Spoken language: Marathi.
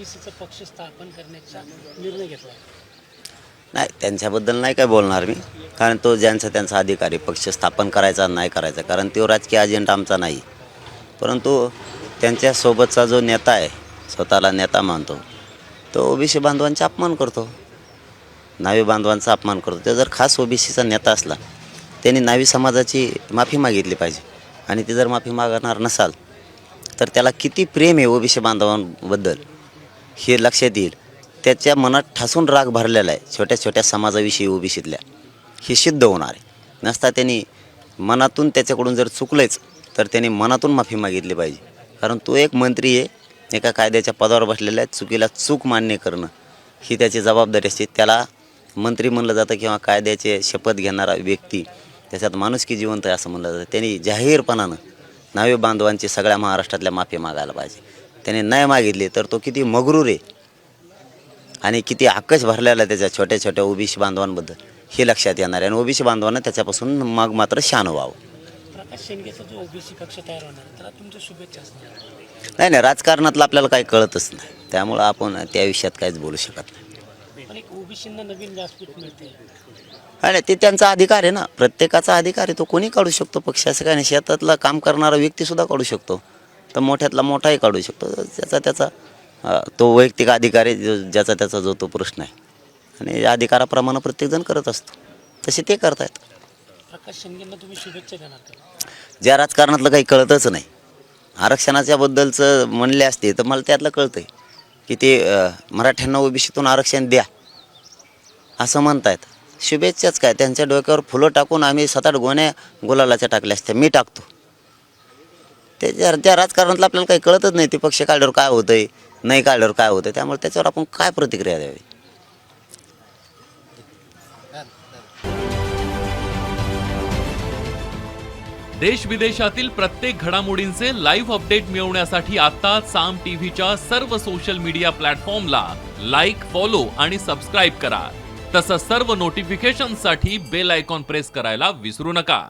पक्ष स्थापन करण्याचा निर्णय घेतला. नाही त्यांच्याबद्दल नाही काय बोलणार मी. कारण तो ज्यांचा त्यांचा अधिकारी पक्ष स्थापन करायचा नाही करायचा कारण तो राजकीय अजेंडा आमचा नाही. परंतु त्यांच्यासोबतचा जो नेता आहे स्वतःला नेता मानतो तो ओबीसी बांधवांचा अपमान करतो. नावी बांधवांचा अपमान करतो. तो जर खास ओबीसीचा नेता असला त्यांनी नावी समाजाची माफी मागितली पाहिजे. आणि ते जर माफी मागणार नसाल तर त्याला किती प्रेम आहे ओबीसी बांधवांबद्दल? हे लक्षात येईल त्याच्या मनात ठासून राग भरलेला आहे. छोट्या छोट्या समाजाविषयी ओबीसीतल्या हे सिद्ध होणार आहे. नसता त्यांनी मनातून त्याच्याकडून जर चुकलंच तर त्यांनी मनातून माफी मागितली पाहिजे. कारण तो एक मंत्री आहे. एका कायद्याच्या पदावर बसलेला आहे. चुकीला चूक मान्य करणं ही त्याची जबाबदारी असते. त्याला मंत्री म्हणलं जातं किंवा कायद्याचे शपथ घेणारा व्यक्ती त्याच्यात माणुसकी जिवंत आहे असं म्हणलं जातं. त्यांनी जाहीरपणानं नावे बांधवांची सगळ्या महाराष्ट्रातल्या माफी मागायला पाहिजे. त्याने नाही मागितली तर तो किती मगरूर आहे. आणि किती आकश भरलेला आहे त्याच्या छोट्या छोट्या ओबीसी बांधवांबद्दल. हे लक्षात येणार आहे. आणि ओबीसी बांधवांना त्याच्यापासून मग मात्र शान व्हावं. नाही नाही राजकारणातलं आपल्याला काही कळतच नाही. त्यामुळं आपण त्या विषयात काहीच बोलू शकत नाही. आणि ते त्यांचा अधिकार आहे ना. प्रत्येकाचा अधिकार आहे. तो कोणी काढू शकतो? पक्ष असं काही नाही. शेतातला काम करणारा व्यक्तीसुद्धा काढू शकतो. तर मोठ्यातला मोठाही काढू शकतो. त्याचा त्याचा तो वैयक्तिक अधिकार आहे जो- ज्याचा त्याचा जो तो प्रश्न आहे. आणि अधिकाराप्रमाणे प्रत्येकजण करत असतो. तसे ते करतायत. प्रकाश तुम्ही शुभेच्छा देणार ज्या राजकारणातलं काही कळतच नाही आरक्षणाच्या बद्दलचं म्हणले असते तर मला त्यातलं कळतंय की ते मराठ्यांना ओबीसीतून आरक्षण द्या असं म्हणतायत. शुभेच्छाच काय त्यांच्या डोक्यावर फुलं टाकून आम्ही सात आठ गोण्या गुलालाच्या टाकल्या असत्या मी टाकतो. त्याच्या त्या राजकारणातलं आपल्याला काही कळतच नाही ते पक्ष काढल्यावर काय होतंय नाही काढल्यावर काय होतं त्यामुळे त्याच्यावर आपण काय प्रतिक्रिया द्यावी? देश विदेशातील प्रत्येक घडामोडींचे लाईव्ह अपडेट मिळवण्यासाठी आता साम टीव्हीच्या सर्व सोशल मीडिया प्लॅटफॉर्मला लाईक फॉलो आणि सबस्क्राईब करा. तसंच सर्व नोटिफिकेशनसाठी बेल आयकॉन प्रेस करायला विसरू नका.